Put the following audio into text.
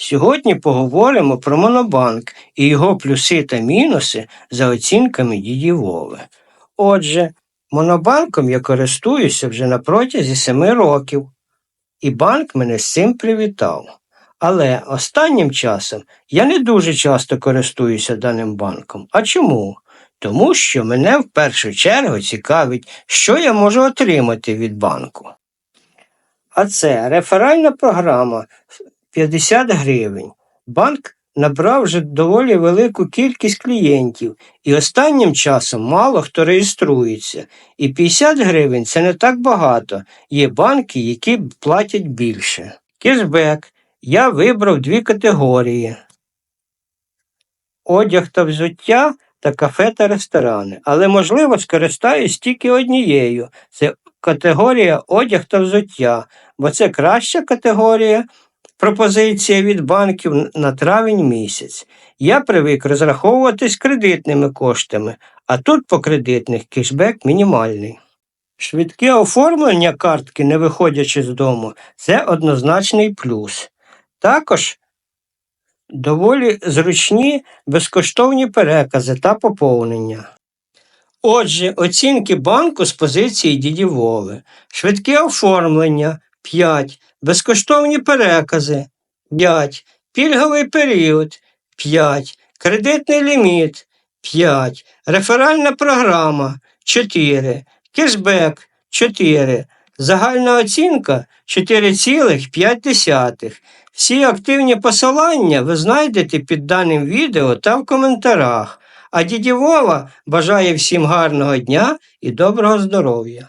Сьогодні поговоримо про Монобанк і його плюси та мінуси за оцінками дії Вови. Отже, Монобанком я користуюся вже на протязі семи років, і банк мене з цим привітав. Але останнім часом я не дуже часто користуюся даним банком. А чому? Тому що мене в першу чергу цікавить, що я можу отримати від банку. А це реферальна програма 50 гривень. Банк набрав вже доволі велику кількість клієнтів, і останнім часом мало хто реєструється. І 50 гривень це не так багато. Є банки, які платять більше. Кешбек. Я вибрав дві категорії: одяг та взуття та кафе та ресторани. Але, можливо, скористаюсь тільки однією. Це категорія одяг та взуття, бо це краща категорія пропозиція від банків на травень місяць. Я привик розраховуватись кредитними коштами, а тут по кредитних кешбек мінімальний. Швидке оформлення картки, не виходячи з дому, це однозначний плюс. Також доволі зручні безкоштовні перекази та поповнення. Отже, оцінки банку з позиції діді Вови. Швидке оформлення 5, безкоштовні перекази. 5, пільговий період. 5, кредитний ліміт. 5, реферальна програма. 4, кешбек. 4, загальна оцінка 4,5. Всі активні посилання ви знайдете під даним відео та в коментарях. А діді Вова бажає всім гарного дня і доброго здоров'я.